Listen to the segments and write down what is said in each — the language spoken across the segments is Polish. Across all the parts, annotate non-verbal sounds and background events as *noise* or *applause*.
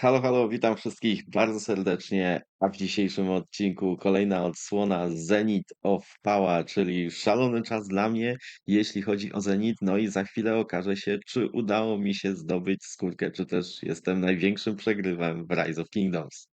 Halo, halo, witam wszystkich bardzo serdecznie, a w dzisiejszym odcinku kolejna odsłona Zenith of Power, czyli szalony czas dla mnie, jeśli chodzi o Zenith. No i za chwilę okaże się, czy udało mi się zdobyć skórkę, czy też jestem największym przegrywem w Rise of Kingdoms.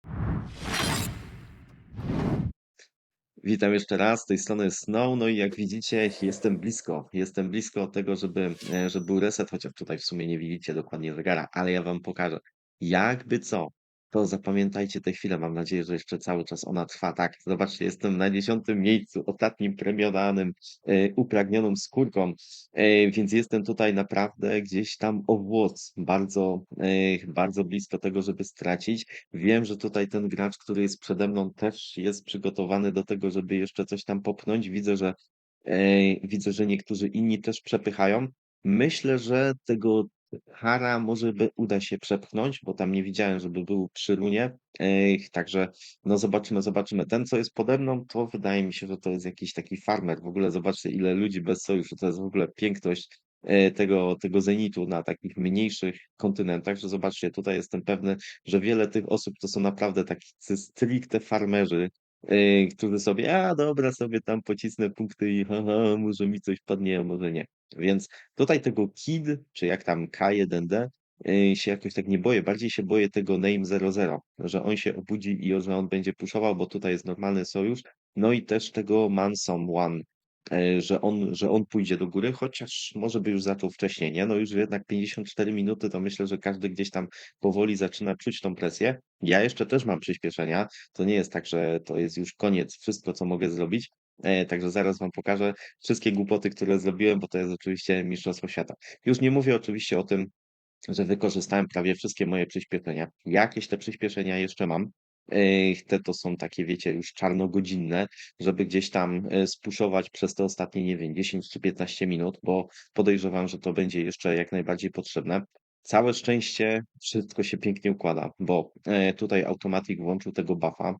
Witam jeszcze raz, z tej strony Snow, no i jak widzicie jestem blisko, jestem blisko tego, żeby, e, żeby był reset, chociaż tutaj w sumie nie widzicie dokładnie zegara, ale ja wam pokażę. Jakby co, to zapamiętajcie tę chwilę, mam nadzieję, że jeszcze cały czas ona trwa. Tak, zobaczcie, jestem na dziesiątym miejscu, ostatnim premiowanym, e, upragnioną skórką, e, więc jestem tutaj naprawdę gdzieś tam o włos, bardzo, e, bardzo blisko tego, żeby stracić. Wiem, że tutaj ten gracz, który jest przede mną, też jest przygotowany do tego, żeby jeszcze coś tam popchnąć. Widzę, że e, widzę, że niektórzy inni też przepychają. Myślę, że tego Hara może by uda się przepchnąć, bo tam nie widziałem, żeby był przy runie. E, także no zobaczymy, zobaczymy. Ten, co jest pode mną, to wydaje mi się, że to jest jakiś taki farmer. W ogóle zobaczcie, ile ludzi bez sojuszu. To jest w ogóle piękność e, tego, tego zenitu na takich mniejszych kontynentach, że zobaczcie, tutaj jestem pewny, że wiele tych osób to są naprawdę tacy stricte farmerzy, yy, którzy sobie, a dobra, sobie tam pocisnę punkty i może mi coś padnie, a może nie. Więc tutaj tego KID, czy jak tam K1D, yy, się jakoś tak nie boję. Bardziej się boję tego Name 00, że on się obudzi i że on będzie puszował, bo tutaj jest normalny sojusz. No i też tego Manson One, e, że on, że on pójdzie do góry, chociaż może by już zaczął wcześniej, nie? No już jednak 54 minuty, to myślę, że każdy gdzieś tam powoli zaczyna czuć tą presję. Ja jeszcze też mam przyspieszenia, to nie jest tak, że to jest już koniec, wszystko co mogę zrobić. E, Także zaraz Wam pokażę wszystkie głupoty, które zrobiłem, bo to jest oczywiście Mistrzostwo Świata. Już nie mówię oczywiście o tym, że wykorzystałem prawie wszystkie moje przyspieszenia. Jakieś te przyspieszenia jeszcze mam. E, Te to są takie, wiecie, już czarnogodzinne, żeby gdzieś tam e, spuszować przez te ostatnie, nie wiem, 10 czy 15 minut, bo podejrzewam, że to będzie jeszcze jak najbardziej potrzebne. Całe szczęście wszystko się pięknie układa, bo tutaj Automatic włączył tego buffa,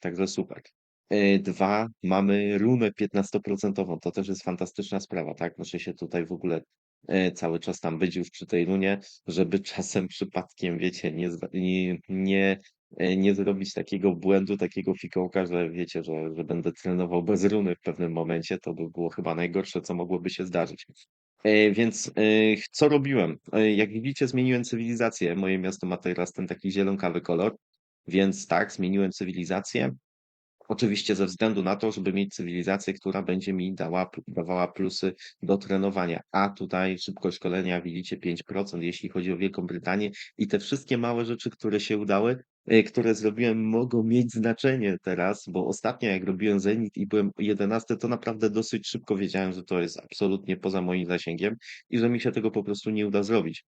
także super. E, Dwa, mamy runę 15%, to też jest fantastyczna sprawa, tak? Muszę się tutaj w ogóle e, cały czas tam być już przy tej runie, żeby *laughs* czasem przypadkiem, wiecie, nie, nie, nie, e, nie zrobić takiego błędu, takiego fikołka, że wiecie, że, że będę trenował bez runy w pewnym momencie, to by było chyba najgorsze, co mogłoby się zdarzyć. Więc co robiłem? Jak widzicie, zmieniłem cywilizację. Moje miasto ma teraz ten taki zielonkawy kolor, więc tak, zmieniłem cywilizację. Oczywiście ze względu na to, żeby mieć cywilizację, która będzie mi dała, dawała plusy do trenowania. A tutaj szybkość szkolenia widzicie 5%, jeśli chodzi o Wielką Brytanię i te wszystkie małe rzeczy, które się udały, e, które zrobiłem, mogą mieć znaczenie teraz, bo ostatnio jak robiłem Zenit i byłem 11, to naprawdę dosyć szybko wiedziałem, że to jest absolutnie poza moim zasięgiem i że mi się tego po prostu nie uda zrobić.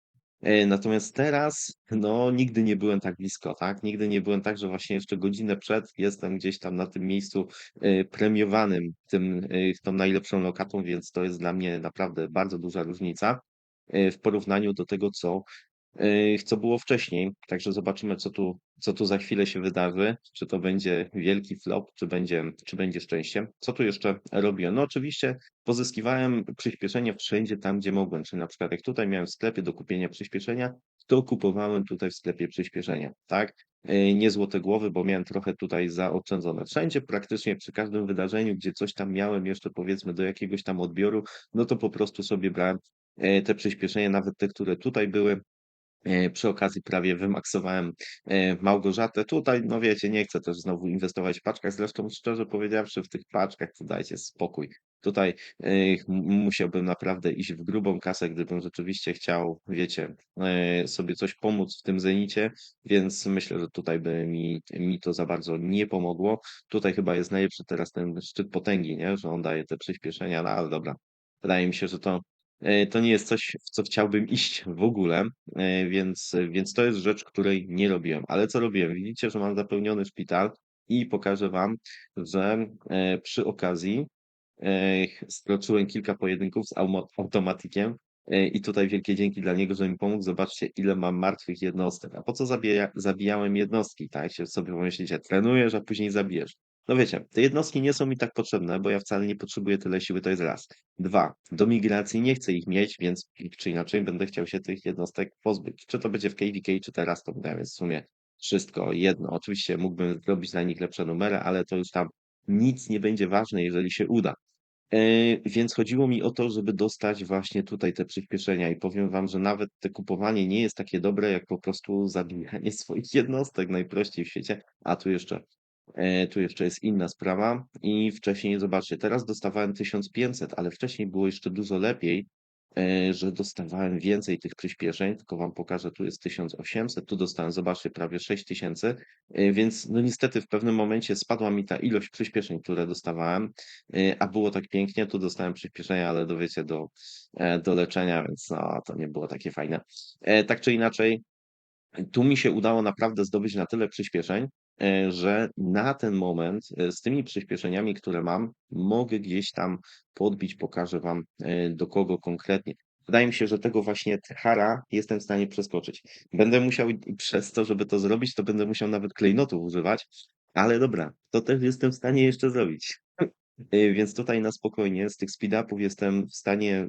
E, Natomiast teraz, no, nigdy nie byłem tak blisko, tak? Nigdy nie byłem tak, że właśnie jeszcze godzinę przed jestem gdzieś tam na tym miejscu e, premiowanym, tym, e, tą najlepszą lokatą, więc to jest dla mnie naprawdę bardzo duża różnica w porównaniu do tego, co co było wcześniej. Także zobaczymy, co tu, co tu za chwilę się wydarzy. Czy to będzie wielki flop, czy będzie, czy będzie szczęście. Co tu jeszcze robiłem? No oczywiście pozyskiwałem przyspieszenie wszędzie tam, gdzie mogłem. Czyli na przykład jak tutaj miałem w sklepie do kupienia przyspieszenia, to kupowałem tutaj w sklepie przyspieszenia, tak? Yy, Nie złote głowy, bo miałem trochę tutaj zaoszczędzone. Wszędzie praktycznie przy każdym wydarzeniu, gdzie coś tam miałem jeszcze powiedzmy do jakiegoś tam odbioru, no to po prostu sobie brałem yy, te przyspieszenia, nawet te, które tutaj były, Przy okazji prawie wymaksowałem e, Małgorzatę. Tutaj, no wiecie, nie chcę też znowu inwestować w paczkach. Zresztą, szczerze powiedziawszy, w tych paczkach to dajcie spokój. Tutaj e, musiałbym naprawdę iść w grubą kasę, gdybym rzeczywiście chciał, wiecie, e, sobie coś pomóc w tym zenicie, więc myślę, że tutaj by mi, mi to za bardzo nie pomogło. Tutaj chyba jest najlepszy teraz ten szczyt potęgi, nie? Że on daje te przyspieszenia, no ale dobra. Wydaje mi się, że to E, To nie jest coś, w co chciałbym iść w ogóle, e, więc, więc to jest rzecz, której nie robiłem. Ale co robiłem? Widzicie, że mam zapełniony szpital i pokażę Wam, że e, przy okazji e, stoczyłem kilka pojedynków z e, i tutaj wielkie dzięki dla niego, że mi pomógł. Zobaczcie, ile mam martwych jednostek. A po co zabija, zabijałem jednostki? Tak, się sobie pomyślicie, trenujesz, a później zabijesz. No wiecie, te jednostki nie są mi tak potrzebne, bo ja wcale nie potrzebuję tyle siły, to jest raz. Dwa, do migracji nie chcę ich mieć, więc czy inaczej będę chciał się tych jednostek pozbyć. Czy to będzie w KVK, czy teraz to wydaje, więc w sumie wszystko jedno. Oczywiście mógłbym zrobić na nich lepsze numery, ale to już tam nic nie będzie ważne, jeżeli się uda. E, więc chodziło mi o to, żeby dostać właśnie tutaj te przyspieszenia i powiem wam, że nawet te kupowanie nie jest takie dobre, jak po prostu zabijanie *laughs* swoich jednostek najprościej w świecie. A tu jeszcze, tu jeszcze jest inna sprawa i wcześniej, zobaczcie, teraz dostawałem 1500, ale wcześniej było jeszcze dużo lepiej, e, że dostawałem więcej tych przyspieszeń, tylko wam pokażę, tu jest 1800, tu dostałem, zobaczcie, prawie 6000, e, więc no niestety w pewnym momencie spadła mi ta ilość przyspieszeń, które dostawałem, e, a było tak pięknie, tu dostałem przyspieszenia, ale do wiecie, do, e, do leczenia, więc no, to nie było takie fajne. E, Tak czy inaczej, tu mi się udało naprawdę zdobyć na tyle przyspieszeń, e, że na ten moment e, z tymi przyspieszeniami, które mam, mogę gdzieś tam podbić, pokażę wam e, do kogo konkretnie. Wydaje mi się, że tego właśnie Hara jestem w stanie przeskoczyć. Będę musiał przez to, żeby to zrobić, to będę musiał nawet klejnotów używać, ale dobra, to też jestem w stanie jeszcze zrobić. Więc tutaj na spokojnie z tych speed-upów jestem w stanie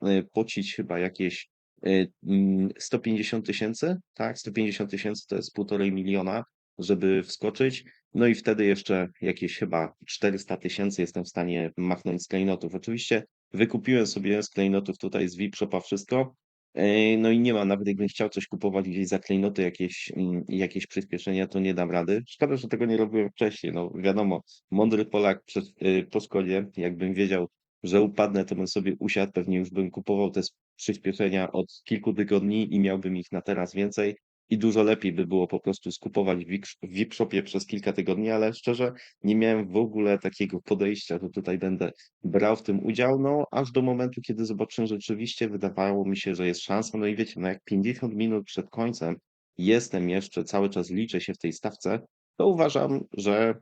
wypocić chyba jakieś y, mm, 150 tysięcy, tak? 150 tysięcy to jest półtorej miliona, żeby wskoczyć. No i wtedy jeszcze jakieś chyba 400 tysięcy jestem w stanie machnąć z klejnotów. Oczywiście wykupiłem sobie z klejnotów tutaj z VIP-shopa wszystko. y, No i nie ma, nawet jakbym chciał coś kupować gdzieś za klejnoty, jakieś, mm, jakieś przyspieszenia, to nie dam rady. Szkoda, że tego nie robiłem wcześniej. No wiadomo, Mądry Polak przed, y, po szkodzie, jakbym wiedział, że upadnę, to bym sobie usiadł, pewnie już bym kupował te przyspieszenia od kilku tygodni i miałbym ich na teraz więcej. I dużo lepiej by było po prostu skupować w Wik- w VIP-shopie przez kilka tygodni, ale szczerze nie miałem w ogóle takiego podejścia, że tutaj będę brał w tym udział, no aż do momentu, kiedy zobaczyłem, że rzeczywiście wydawało mi się, że jest szansa. No i wiecie, no jak 50 minut przed końcem jestem jeszcze, cały czas liczę się w tej stawce, to uważam, że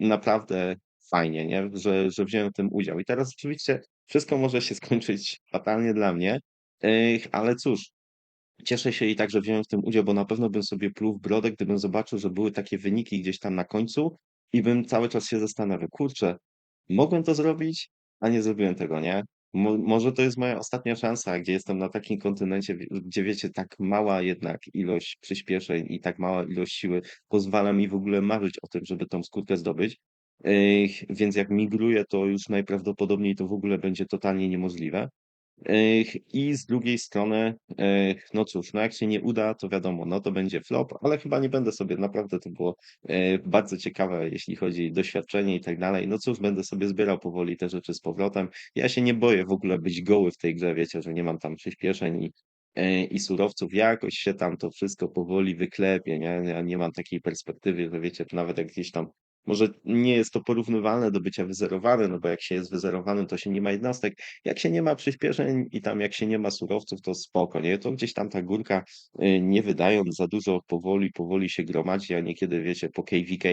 naprawdę fajnie, nie? Że, że wziąłem w tym udział. I teraz oczywiście wszystko może się skończyć fatalnie dla mnie, ale cóż, cieszę się i tak, że wziąłem w tym udział, bo na pewno bym sobie pluł w brodę, gdybym zobaczył, że były takie wyniki gdzieś tam na końcu i bym cały czas się zastanawiał, kurczę, mogłem to zrobić, a nie zrobiłem tego, nie? Mo może to jest moja ostatnia szansa, gdzie jestem na takim kontynencie, gdzie wiecie, tak mała jednak ilość przyspieszeń i tak mała ilość siły pozwala mi w ogóle marzyć o tym, żeby tą skórkę zdobyć. Ech, więc jak migruję, to już najprawdopodobniej to w ogóle będzie totalnie niemożliwe. I z drugiej strony, no cóż, no jak się nie uda, to wiadomo, no to będzie flop, ale chyba nie będę sobie, naprawdę to było bardzo ciekawe, jeśli chodzi o doświadczenie i tak dalej. No cóż, będę sobie zbierał powoli te rzeczy z powrotem. Ja się nie boję w ogóle być goły w tej grze, wiecie, że nie mam tam przyspieszeń i, i surowców. Jakoś się tam to wszystko powoli wyklepie, nie? Ja nie mam takiej perspektywy, że wiecie, nawet jak gdzieś tam może nie jest to porównywalne do bycia wyzerowanym, no bo jak się jest wyzerowanym, to się nie ma jednostek, jak się nie ma przyspieszeń i tam jak się nie ma surowców, to spoko, nie? To gdzieś tam ta górka, y, nie wydając za dużo, powoli, powoli się gromadzi, a niekiedy, wiecie, po KVK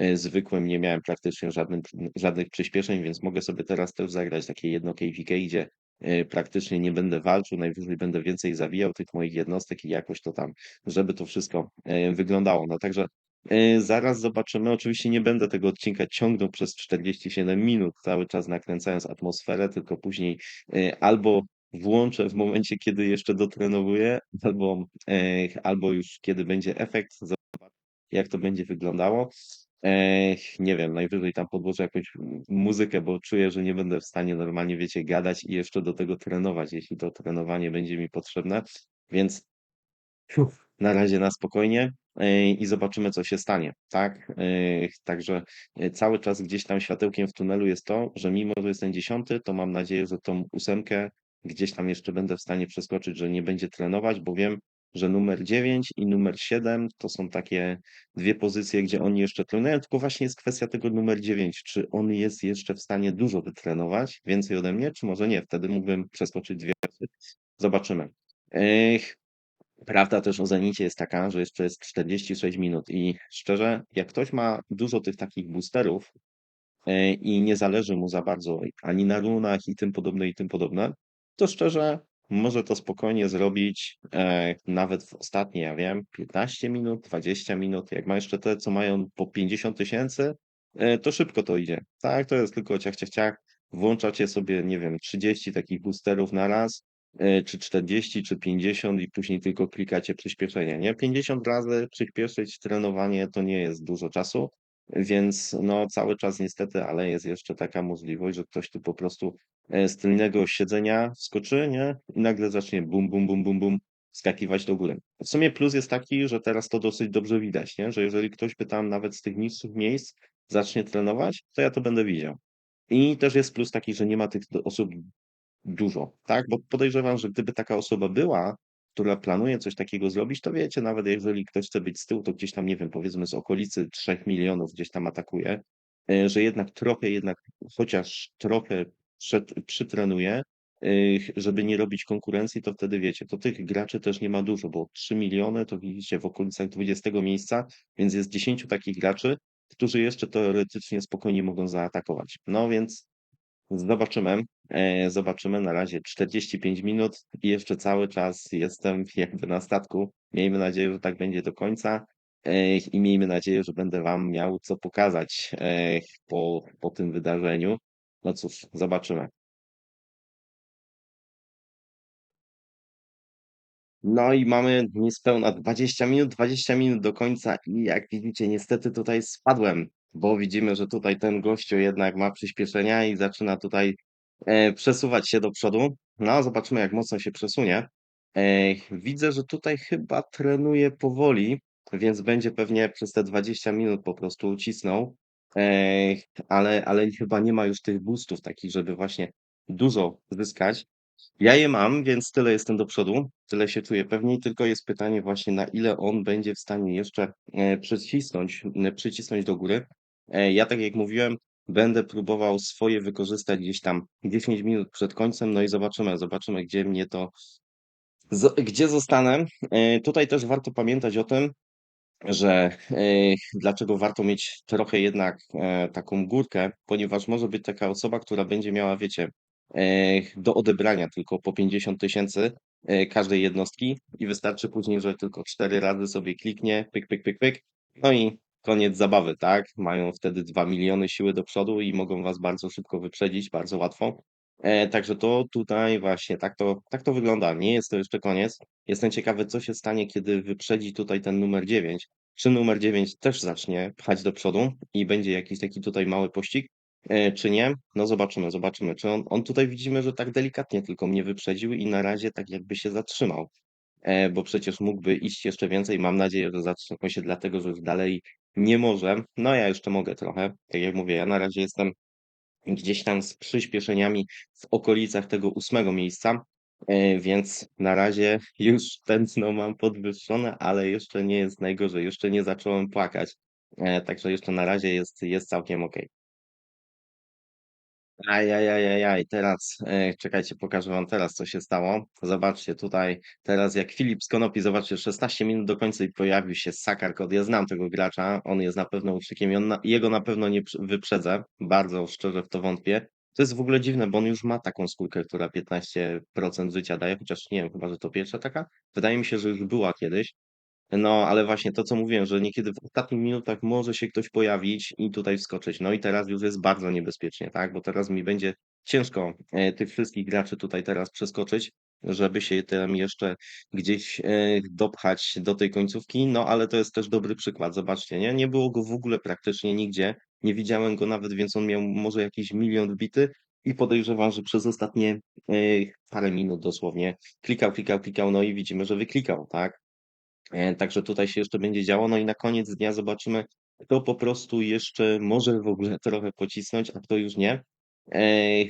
y, zwykłym nie miałem praktycznie żadnym, żadnych przyspieszeń, więc mogę sobie teraz też zagrać takie jedno KVK, gdzie y, praktycznie nie będę walczył, najwyżej będę więcej zawijał tych moich jednostek i jakoś to tam, żeby to wszystko wyglądało. No także zaraz zobaczymy. Oczywiście nie będę tego odcinka ciągnął przez 47 minut, cały czas nakręcając atmosferę, tylko później y, albo włączę w momencie, kiedy jeszcze dotrenowuję, albo, e, albo już kiedy będzie efekt, zobacz, jak to będzie wyglądało. E, nie wiem, najwyżej tam podłożę jakąś muzykę, bo czuję, że nie będę w stanie normalnie, wiecie, gadać i jeszcze do tego trenować, jeśli to trenowanie będzie mi potrzebne. Więc Fiu, na razie na spokojnie yy, i zobaczymy, co się stanie, tak? Yy, Także yy, cały czas gdzieś tam światełkiem w tunelu jest to, że mimo, że jestem dziesiąty, to mam nadzieję, że tą ósemkę gdzieś tam jeszcze będę w stanie przeskoczyć, że nie będzie trenować, bo wiem, że numer 9 i numer 7 to są takie dwie pozycje, gdzie oni jeszcze trenują, tylko właśnie jest kwestia tego numer 9, czy on jest jeszcze w stanie dużo wytrenować, więcej ode mnie, czy może nie, wtedy mógłbym przeskoczyć dwie. Zobaczymy. Yy, Prawda też o Zenicie jest taka, że jeszcze jest 46 minut i szczerze, jak ktoś ma dużo tych takich boosterów e, i nie zależy mu za bardzo ani na runach i tym podobne i tym podobne, to szczerze może to spokojnie zrobić e, nawet w ostatnie, ja wiem, 15 minut, 20 minut. Jak ma jeszcze te, co mają po 50 tysięcy, e, to szybko to idzie. Tak, to jest tylko ciach, ciach, ciach. Włączacie sobie, nie wiem, 30 takich boosterów na raz, czy 40, czy 50 i później tylko klikacie przyspieszenie, nie? 50 razy przyspieszyć trenowanie to nie jest dużo czasu, więc no cały czas niestety, ale jest jeszcze taka możliwość, że ktoś tu po prostu e, z tylnego siedzenia wskoczy, nie? I nagle zacznie bum, bum, bum, bum, bum skakiwać do góry. W sumie plus jest taki, że teraz to dosyć dobrze widać, nie? Że jeżeli ktoś by tam nawet z tych niższych miejsc zacznie trenować, to ja to będę widział. I też jest plus taki, że nie ma tych osób dużo, tak? Bo podejrzewam, że gdyby taka osoba była, która planuje coś takiego zrobić, to wiecie, nawet jeżeli ktoś chce być z tyłu, to gdzieś tam, nie wiem, powiedzmy z okolicy 3 milionów gdzieś tam atakuje, e, że jednak trochę, jednak chociaż trochę przed, przytrenuje, e, żeby nie robić konkurencji, to wtedy wiecie, to tych graczy też nie ma dużo, bo 3 miliony to widzicie w okolicach 20 miejsca, więc jest 10 takich graczy, którzy jeszcze teoretycznie spokojnie mogą zaatakować. No więc Zobaczymy. E, zobaczymy. Na razie 45 minut i jeszcze cały czas jestem *laughs* jakby na statku. Miejmy nadzieję, że tak będzie do końca. E, I miejmy nadzieję, że będę Wam miał co pokazać e, po, po tym wydarzeniu. No cóż, zobaczymy. No i mamy niespełna 20 minut, 20 minut do końca i jak widzicie, niestety tutaj spadłem, bo widzimy, że tutaj ten gościu jednak ma przyspieszenia i zaczyna tutaj e, przesuwać się do przodu. No, zobaczymy, jak mocno się przesunie. E, widzę, że tutaj chyba trenuje powoli, więc będzie pewnie przez te 20 minut po prostu cisnął, e, ale, ale chyba nie ma już tych boostów takich, żeby właśnie dużo zyskać. Ja je mam, więc tyle jestem do przodu, tyle się czuję pewniej, tylko jest pytanie właśnie, na ile on będzie w stanie jeszcze przycisnąć, przycisnąć do góry. E, Ja, tak jak mówiłem, będę próbował swoje wykorzystać gdzieś tam 10 minut przed końcem, no i zobaczymy, zobaczymy, gdzie mnie to, gdzie zostanę. E, Tutaj też warto pamiętać o tym, że e, dlaczego warto mieć trochę jednak taką górkę, ponieważ może być taka osoba, która będzie miała, wiecie, do odebrania tylko po 50 tysięcy każdej jednostki i wystarczy później, że tylko cztery razy sobie kliknie, pyk, pyk, pyk, pyk, no i koniec zabawy, tak? Mają wtedy 2 miliony siły do przodu i mogą was bardzo szybko wyprzedzić, bardzo łatwo. E, Także to tutaj właśnie tak to, tak to wygląda. Nie jest to jeszcze koniec. Jestem ciekawy, co się stanie, kiedy wyprzedzi tutaj ten numer 9. Czy numer 9 też zacznie pchać do przodu i będzie jakiś taki tutaj mały pościg, e, czy nie? No zobaczymy, zobaczymy. Czy on, on tutaj widzimy, że tak delikatnie tylko mnie wyprzedził i na razie tak jakby się zatrzymał, e, bo przecież mógłby iść jeszcze więcej. Mam nadzieję, że zatrzymał się dlatego, że już dalej nie może. No ja jeszcze mogę trochę. Tak jak mówię, ja na razie jestem gdzieś tam z przyspieszeniami w okolicach tego ósmego miejsca, e, więc na razie już tętno mam podwyższone, ale jeszcze nie jest najgorzej, jeszcze nie zacząłem płakać, e, także jeszcze na razie jest, jest całkiem ok. Ajajajajaj, teraz, e, czekajcie, pokażę wam teraz, co się stało. Zobaczcie tutaj, teraz jak Filip z Konopi, zobaczcie, 16 minut do końca i pojawił się Sakarkot. Ja znam tego gracza, on jest na pewno uczykiem i on na, jego na pewno nie wyprzedzę, bardzo szczerze w to wątpię. To jest w ogóle dziwne, bo on już ma taką skórkę, która 15% życia daje, chociaż nie wiem, chyba, że to pierwsza taka. Wydaje mi się, że już była kiedyś. No, ale właśnie to, co mówiłem, że niekiedy w ostatnich minutach może się ktoś pojawić i tutaj wskoczyć. No i teraz już jest bardzo niebezpiecznie, tak? Bo teraz mi będzie ciężko e, tych wszystkich graczy tutaj teraz przeskoczyć, żeby się tam jeszcze gdzieś e, dopchać do tej końcówki. No, ale to jest też dobry przykład. Zobaczcie, nie? Nie było go w ogóle praktycznie nigdzie. Nie widziałem go nawet, więc on miał może jakiś milion wbity i podejrzewam, że przez ostatnie e, parę minut dosłownie klikał, klikał, klikał, no i widzimy, że wyklikał, tak? E, Także tutaj się jeszcze będzie działo. No i na koniec dnia zobaczymy, kto po prostu jeszcze może w ogóle *laughs* trochę pocisnąć, a kto już nie.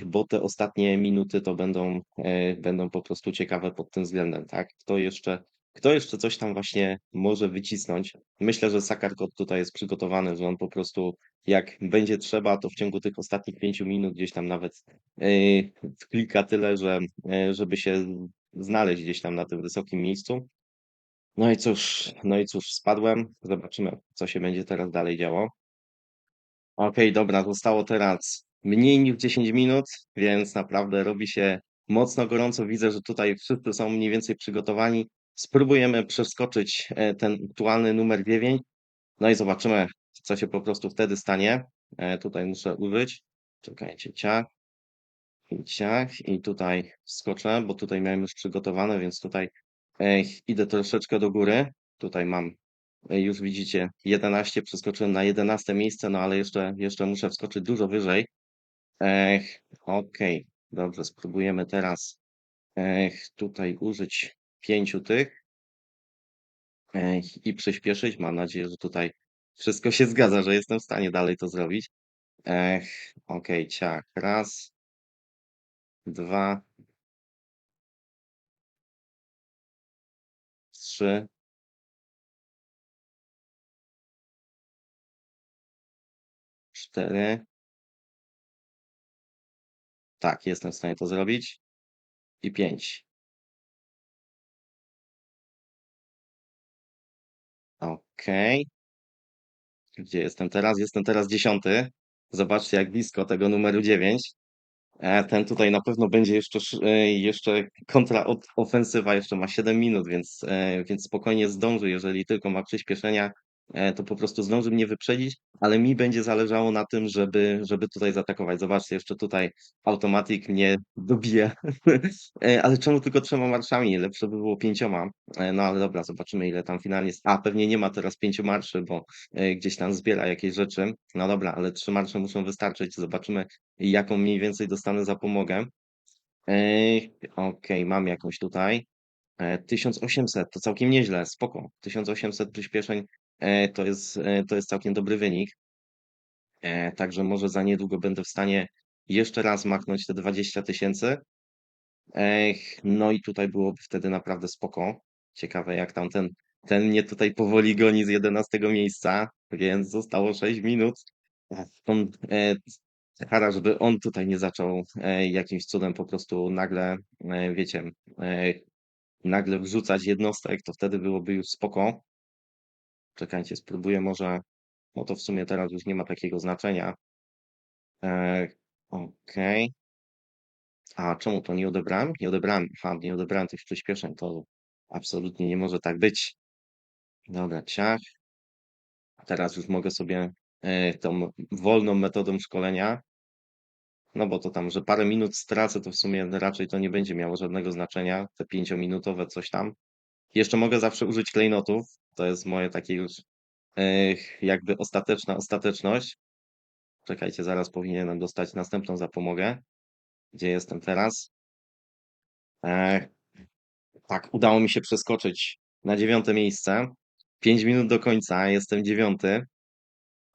Bo te ostatnie minuty to będą, e, będą po prostu ciekawe pod tym względem, tak? Kto jeszcze, kto jeszcze coś tam właśnie może wycisnąć. Myślę, że Sakarkot tutaj jest przygotowany, że on po prostu jak będzie trzeba, to w ciągu tych ostatnich pięciu minut gdzieś tam nawet e, wklika tyle, że żeby się znaleźć gdzieś tam na tym wysokim miejscu. No i cóż, no i cóż, spadłem. Zobaczymy, co się będzie teraz dalej działo. Okej, dobra, zostało teraz mniej niż 10 minut, więc naprawdę robi się mocno gorąco. Widzę, że tutaj wszyscy są mniej więcej przygotowani. Spróbujemy przeskoczyć e, ten aktualny numer 9. No i zobaczymy, co się po prostu wtedy stanie. E, tutaj muszę użyć. Czekajcie, ciach i ciach i tutaj wskoczę, bo tutaj miałem już przygotowane, więc tutaj idę troszeczkę do góry. Tutaj mam, e, już widzicie, 11, przeskoczyłem na 11 miejsce, no ale jeszcze, jeszcze muszę wskoczyć dużo wyżej. Ech, okej, dobrze, spróbujemy teraz ech, tutaj użyć pięciu tych ech, i przyspieszyć. Mam nadzieję, że tutaj wszystko się zgadza, że jestem w stanie dalej to zrobić. Ech, okej, ciach, raz, dwa, trzy, cztery. Tak, jestem w stanie to zrobić. I pięć. Okej. Gdzie jestem teraz? Jestem teraz dziesiąty. Zobaczcie, jak blisko tego numeru dziewięć. E, Ten tutaj na pewno będzie jeszcze, sz- e, jeszcze kontraofensywa, jeszcze ma 7 minut, więc, e, więc spokojnie zdąży, jeżeli tylko ma przyspieszenia, to po prostu zdąży mnie wyprzedzić, ale mi będzie zależało na tym, żeby, żeby tutaj zaatakować. Zobaczcie, jeszcze tutaj automatik mnie dobije. *laughs* E, Ale czemu tylko trzema marszami? Lepsze by było pięcioma. E, No ale dobra, zobaczymy ile tam finalnie jest. A, pewnie nie ma teraz pięciu marszy, bo e, gdzieś tam zbiera jakieś rzeczy. No dobra, ale trzy marsze muszą wystarczyć. Zobaczymy, jaką mniej więcej dostanę zapomogę. Ej, okej, mam jakąś tutaj. E, 1800 to całkiem nieźle, spoko. 1800 przyspieszeń e, to jest, e, to jest całkiem dobry wynik. E, Także może za niedługo będę w stanie jeszcze raz machnąć te 20 tysięcy. No i tutaj byłoby wtedy naprawdę spoko. Ciekawe jak tam ten, ten mnie tutaj powoli goni z 11 miejsca, więc zostało 6 minut. E, Hara, żeby on tutaj nie zaczął e, jakimś cudem po prostu nagle, e, wiecie, e, nagle wrzucać jednostek, to wtedy byłoby już spoko. Czekajcie, spróbuję może, no to w sumie teraz już nie ma takiego znaczenia. E, Okej. A czemu to nie odebrałem? Nie odebrałem. Aha, nie odebrałem tych przyspieszeń. To absolutnie nie może tak być. Dobra, ciach. Teraz już mogę sobie e, tą wolną metodą szkolenia, no bo to tam, że parę minut stracę, to w sumie raczej to nie będzie miało żadnego znaczenia. Te pięciominutowe coś tam. Jeszcze mogę zawsze użyć klejnotów. To jest moje takie już jakby ostateczna ostateczność. Czekajcie, zaraz powinienem dostać następną zapomogę. Gdzie jestem teraz? Tak, udało mi się przeskoczyć na dziewiąte miejsce. Pięć minut do końca, jestem dziewiąty,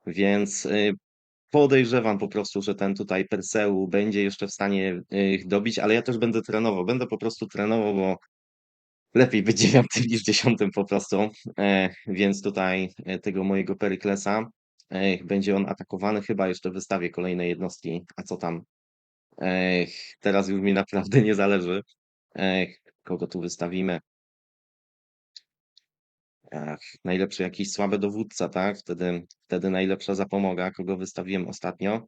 więc y, podejrzewam po prostu, że ten tutaj Perseu będzie jeszcze w stanie ich dobić, ale ja też będę trenował. Będę po prostu trenował, bo lepiej być dziewiątym niż dziesiątym po prostu. E, Więc tutaj e, tego mojego Peryklesa e, będzie on atakowany. Chyba jeszcze wystawię kolejne jednostki. A co tam? Teraz już mi naprawdę nie zależy. Kogo tu wystawimy? Ach, najlepszy jakiś słaby dowódca, tak? Wtedy, wtedy najlepsza zapomoga, kogo wystawiłem ostatnio.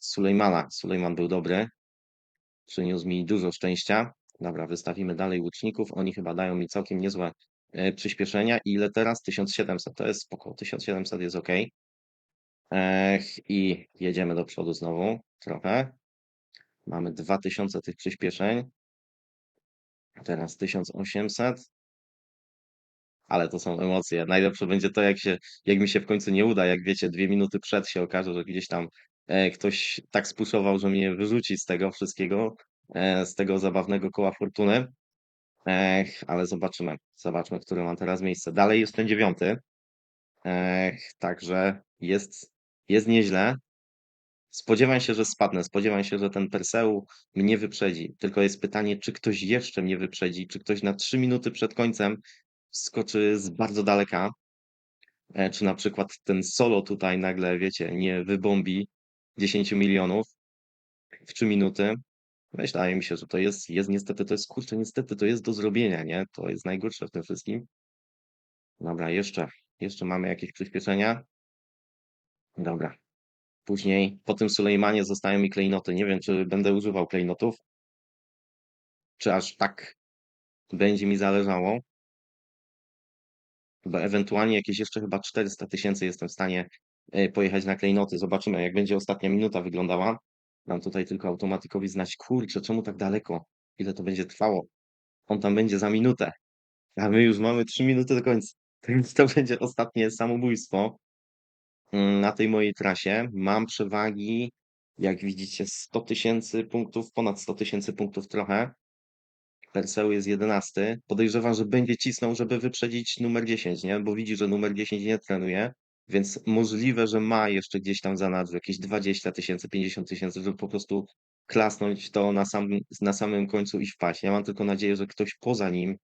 Sulejmana. Sulejman był dobry. Przyniósł mi dużo szczęścia. Dobra, wystawimy dalej łuczników. Oni chyba dają mi całkiem niezłe e, przyspieszenia. Ile teraz? 1700. To jest spoko. 1700 jest ok. Ech, I jedziemy do przodu znowu trochę. Mamy 2000 tych przyspieszeń. Teraz 1800 ale to są emocje. Najlepsze będzie to, jak się, jak mi się w końcu nie uda, jak wiecie, dwie minuty przed się okaże, że gdzieś tam e, ktoś tak spuszował, że mnie wyrzuci z tego wszystkiego, z tego zabawnego koła fortuny. Ech, ale zobaczymy, zobaczmy, które mam teraz miejsce. Dalej jestem dziewiąty, Ech, także jest, jest nieźle. Spodziewam się, że spadnę, spodziewam się, że ten Perseu mnie wyprzedzi. Tylko jest pytanie, czy ktoś jeszcze mnie wyprzedzi, czy ktoś na trzy minuty przed końcem skoczy z bardzo daleka. E, Czy na przykład ten solo tutaj nagle, wiecie, nie wybombi 10 milionów w 3 minuty. Wydaje mi się, że to jest, jest niestety, to jest kurczę, niestety to jest do zrobienia, nie? To jest najgorsze w tym wszystkim. Dobra, jeszcze, jeszcze mamy jakieś przyspieszenia. Dobra. Później po tym Sulejmanie zostają mi klejnoty. Nie wiem, czy będę używał klejnotów, czy aż tak będzie mi zależało. Bo ewentualnie jakieś jeszcze chyba 400 tysięcy jestem w stanie e, pojechać na klejnoty. Zobaczymy, jak będzie ostatnia minuta wyglądała. Dam tutaj tylko automatykowi znać, kurczę, czemu tak daleko? Ile to będzie trwało? On tam będzie za minutę, a my już mamy 3 minuty do końca. *laughs* Więc to będzie ostatnie samobójstwo mm, na tej mojej trasie. Mam przewagi, jak widzicie, 100 tysięcy punktów, ponad 100 tysięcy punktów trochę. Perseu jest 11. Podejrzewam, że będzie cisnął, żeby wyprzedzić numer 10, nie? Bo widzi, że numer 10 nie trenuje, więc możliwe, że ma jeszcze gdzieś tam zanadrzu jakieś 20 tysięcy, 50 tysięcy, żeby po prostu klasnąć to na, sam, na samym końcu i wpaść. Ja mam tylko nadzieję, że ktoś poza nim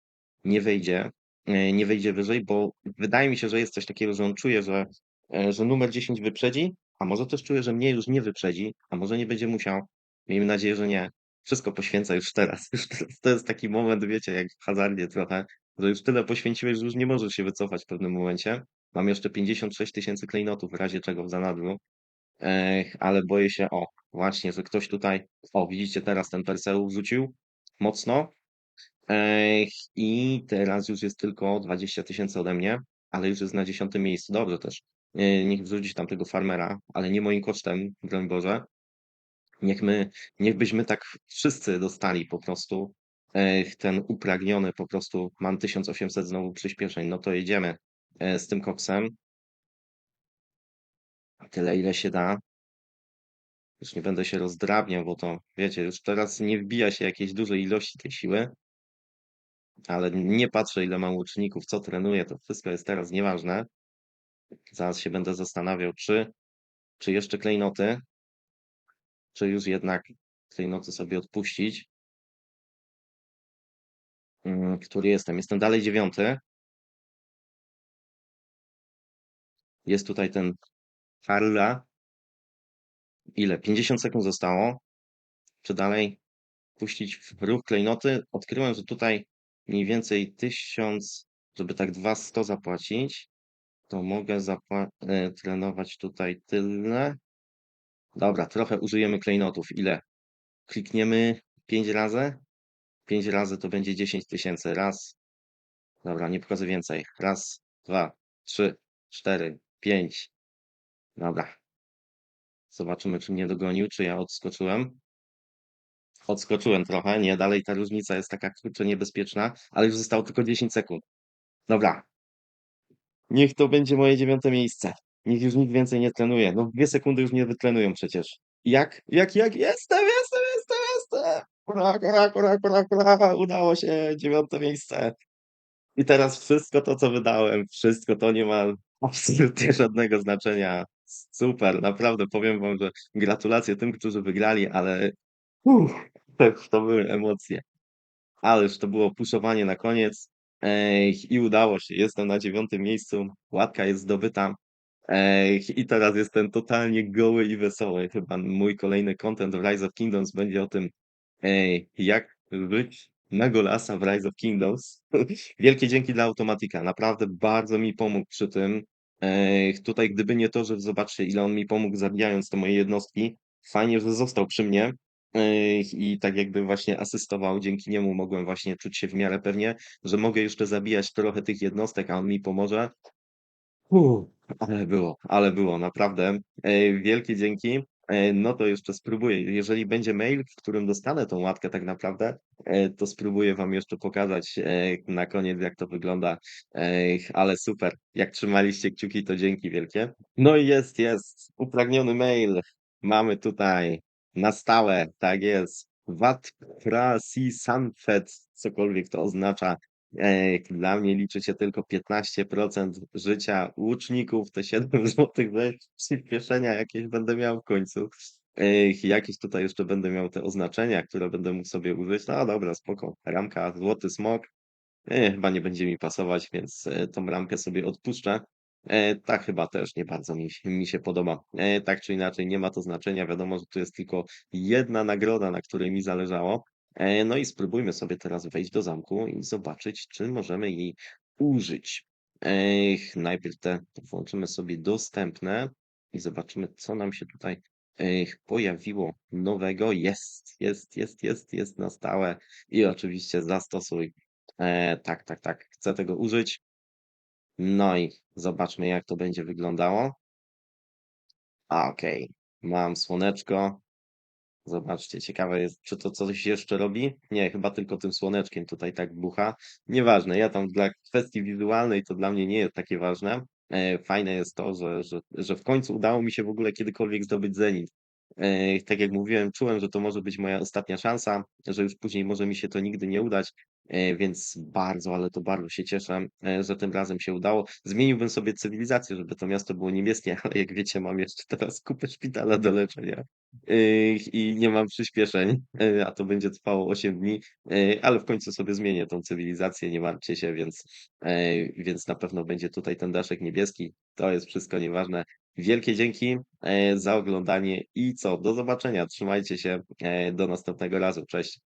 nie wejdzie, e, nie wejdzie wyżej, bo wydaje mi się, że jest coś takiego, że on czuje, że, e, że numer 10 wyprzedzi, a może też czuje, że mnie już nie wyprzedzi, a może nie będzie musiał. Miejmy nadzieję, że nie wszystko poświęca już teraz. Już teraz to jest taki moment, wiecie, jak w hazardzie trochę, że już tyle poświęciłeś, że już nie możesz się wycofać w pewnym momencie. Mam jeszcze 56 tysięcy klejnotów, w razie czego w zanadrzu, Ech, ale boję się, o, właśnie, że ktoś tutaj, o, widzicie, teraz ten Perseu rzucił mocno i teraz już jest tylko 20 tysięcy ode mnie, ale już jest na dziesiątym miejscu. Dobrze też. Niech wrzuci tam tego farmera, ale nie moim kosztem, broń Boże. Niech my, niech byśmy tak wszyscy dostali po prostu ten upragniony po prostu, mam 1800 znowu przyspieszeń, no to jedziemy z tym koksem. Tyle, ile się da. Już nie będę się rozdrabniał, bo to, wiecie, już teraz nie wbija się jakiejś dużej ilości tej siły, ale nie patrzę, ile mam łuczników, co trenuję, to wszystko jest teraz nieważne. Zaraz się będę zastanawiał, czy, czy jeszcze klejnoty, czy już jednak klejnoty sobie odpuścić. Mm, Który jestem? Jestem dalej dziewiąty. Jest tutaj ten Harla. Ile? 50 sekund zostało. Czy dalej puścić w ruch klejnoty? Odkryłem, że tutaj mniej więcej 1000, żeby tak 200 zapłacić, to mogę zapła- e, trenować tutaj tyle. Dobra, trochę użyjemy klejnotów. Ile? Klikniemy 5 razy? 5 razy to będzie 10 tysięcy. Raz. Dobra, nie pokażę więcej. Raz, dwa, trzy, cztery, pięć. Dobra. Zobaczymy, czy mnie dogonił, czy ja odskoczyłem. Odskoczyłem trochę, nie, dalej ta różnica jest taka kurczę niebezpieczna, ale już zostało tylko 10 sekund. Dobra. Niech to będzie moje dziewiąte miejsce. Niech już nikt więcej nie trenuje. No dwie sekundy już nie wytrenują przecież. Jak? Jak, jak? Jestem, jestem, jestem, jestem! Ura, ura, ura, ura, ura, udało się, dziewiąte miejsce. I teraz wszystko to, co wydałem, wszystko to nie ma absolutnie żadnego znaczenia. Super, naprawdę powiem wam, że gratulacje tym, którzy wygrali, ale uff, to, to były emocje. Ależ to było puszowanie na koniec. Ej, I udało się. Jestem na dziewiątym miejscu. Łatka jest zdobyta. Ej, I teraz jestem totalnie goły i wesoły. Chyba mój kolejny content w Rise of Kingdoms będzie o tym, ej, jak być na golasa w Rise of Kingdoms. *laughs* Wielkie dzięki dla Automatika. Naprawdę bardzo mi pomógł przy tym. Tutaj gdyby nie to, że zobaczcie ile on mi pomógł zabijając te moje jednostki. Fajnie, że został przy mnie. I tak jakby właśnie asystował, dzięki niemu mogłem właśnie czuć się w miarę pewnie, że mogę jeszcze zabijać trochę tych jednostek, a on mi pomoże. Ale było, ale było, naprawdę. Wielkie dzięki. E, no to jeszcze spróbuję. Jeżeli będzie mail, w którym dostanę tą łatkę tak naprawdę, e, to spróbuję wam jeszcze pokazać e, na koniec, jak to wygląda. Ale super. Jak trzymaliście kciuki, to dzięki wielkie. No i jest, jest. Upragniony mail. Mamy tutaj na stałe, tak jest. Wat Prasi Sanfet, cokolwiek to oznacza. Dla mnie liczy się tylko 15% życia łuczników, te 7 *laughs* złotych przyspieszenia jakieś będę miał w końcu. Jakieś tutaj jeszcze będę miał te oznaczenia, które będę mógł sobie użyć. No dobra, spoko. Ramka, złoty smok. Chyba nie będzie mi pasować, więc e, tą ramkę sobie odpuszczę. E, ta chyba też nie bardzo mi, mi się podoba. E, tak czy inaczej, nie ma to znaczenia. Wiadomo, że tu jest tylko jedna nagroda, na której mi zależało. E, no i spróbujmy sobie teraz wejść do zamku i zobaczyć, czy możemy jej użyć. Najpierw te włączymy sobie dostępne i zobaczymy, co nam się tutaj pojawiło nowego. Jest, jest, jest, jest, jest na stałe. I oczywiście zastosuj. E, tak, tak, tak. Chcę tego użyć. No i zobaczmy, jak to będzie wyglądało. Okej. Mam słoneczko. Zobaczcie, ciekawe jest, czy to coś jeszcze robi? Nie, chyba tylko tym słoneczkiem tutaj tak bucha. Nieważne, ja tam dla kwestii wizualnej to dla mnie nie jest takie ważne. E, fajne jest to, że, że, że w końcu udało mi się w ogóle kiedykolwiek zdobyć zenit. E, tak jak mówiłem, czułem, że to może być moja ostatnia szansa, że już później może mi się to nigdy nie udać, e, więc bardzo, ale to bardzo się cieszę, e, że tym razem się udało. Zmieniłbym sobie cywilizację, żeby to miasto było niebieskie, *laughs* ale jak wiecie, mam jeszcze teraz kupę szpitala do leczenia. Yy, i nie mam przyspieszeń, yy, a to będzie trwało 8 dni, yy, ale w końcu sobie zmienię tą cywilizację, nie martwcie się, więc, yy, więc na pewno będzie tutaj ten daszek niebieski. To jest wszystko nieważne. Wielkie dzięki yy, za oglądanie i co? Do zobaczenia. Trzymajcie się. yy, Do następnego razu. Cześć.